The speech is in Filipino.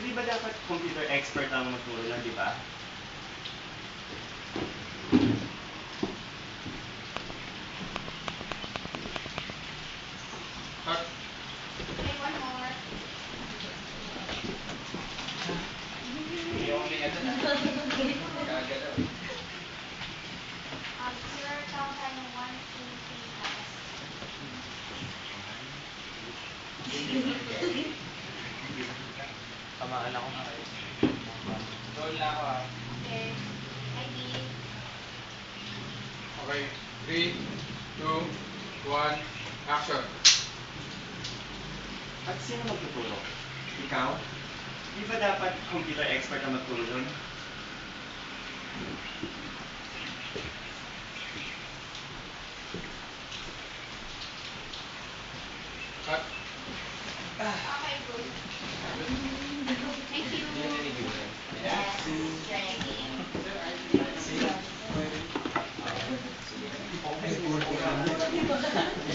Hindi ba dapat computer expert ang magturo nun, di ba? Cut. Okay, Tamaan ako. Na ako ah. Okay. ID. Okay. 3, 2, 1, action. At sino magtuturo? Ikaw? Di ba dapat computer expert ang magturo nun? Cut. Okay, Thank you.